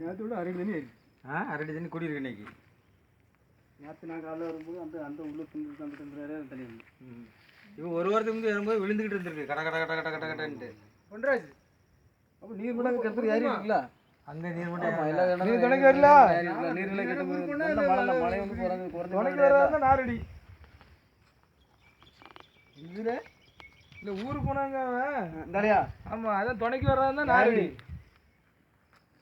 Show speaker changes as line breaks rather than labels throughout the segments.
நேற்று விட அரை தண்ணி ஆயிடுச்சு.
ஆ அரடி தண்ணி குடியிருக்கு இன்னைக்கு.
நேற்று நான் காலைல வரும்போது அந்த அந்த உள்ள துண்டு அந்த தண்ணி
ஒரு வாரத்துக்கு முந்தைய வரும்போது விழுந்துக்கிட்டு இருந்திருக்கு. கட கட கட கட கட கடன்ட்டு.
அப்போ நீர் ஏறி இருக்குல்ல
அந்த நீர் மட்டும்
நீர் துணைக்கு வரல?
நீர்நிலை மழை மழை வந்து
நாரடி இதுல? இந்த ஊருக்கு போனாங்க அவன்.
இந்தாலையா
ஆமா அதான் துணைக்கு வர்றதா நாரடி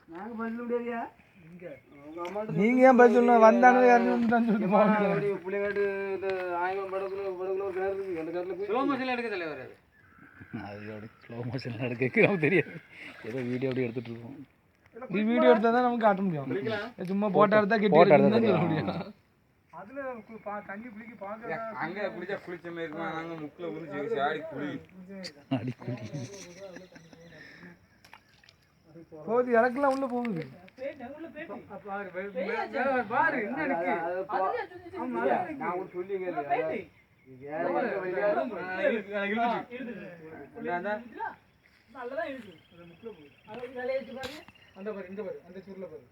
நாங்க பதில் முடியாதியா?
இங்க.
உங்க அம்மாட்ட
நீங்க ஏன் பதில் சொல்லணும்? வந்தானே யாரும் சொல்லிட்டு போவாங்க
அப்படி புள்ளிங்காட்டு இந்த ஆயங்குளம் படகுல படகுல ஒரு கிணறு இருக்கு. அந்த கிணத்துல போய்
ஸ்லோ மோஷன்ல எடுக்க தலைவர் அது
அது அப்படி ஸ்லோ மோஷனில் நமக்கு தெரியாது. ஏதோ வீடியோ அப்படி எடுத்துட்டு இருக்கோம்.
வீடியோ எடுத்தா தான் நமக்கு காட்ட முடியும். சும்மா போட்டோ எடுத்தா கெட்டி சொல்ல. முடியும். அதுல கு- பா- தண்ணி குளிக்க பாக்க
அங்க குளிச்சா குளிச்ச மாதிரி இருக்குமா. நாங்க முக்கில் உரிச்சு ஆடி குளி.
அடிக்கடி
போகுது இறக்கலாம் உள்ள போகுது. பாரு என்ன இருக்கு?
கேளு.
அந்த பாரு இந்த பாரு அந்த சுருள பாரு.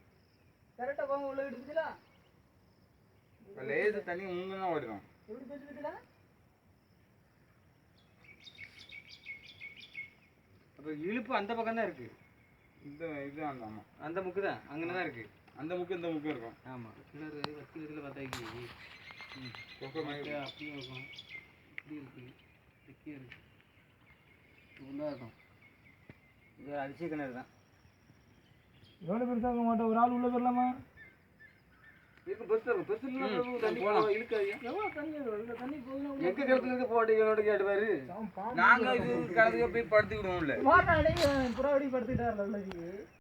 லேசு தண்ணி முங்க தான் ஓடிடும் அப்போ இழுப்பு அந்த பக்கம் தான் இருக்கு. இந்த இது அந்த ஆமா அந்த முக்கு தான் அங்கே தான் இருக்கு. அந்த முக்கு இந்த முக்கு இருக்கும். ஆமா. கிணறு வக்கீல் இதில் பார்த்தாக்கி
அப்படியே இருக்கும். இப்படி இருக்கு. இப்படியே இருக்கு. இப்படிதான் இருக்கும்.
இது அரிசி கிணறு தான்.
எவ்வளவு பெருசா இருக்க மாட்டோம் ஒரு ஆள் உள்ள போயிடலாமா
இருக்கும் பெருசா இருக்கும் பெருசு இல்லைன்னா தண்ணி போலாம். இழுக்காதீங்க. எங்க கிணத்துல
நாங்க இது கடலுக்கு போய் படுத்துக்கிடுவோம்ல.
புறாவடி படுத்துக்கிட்டாரு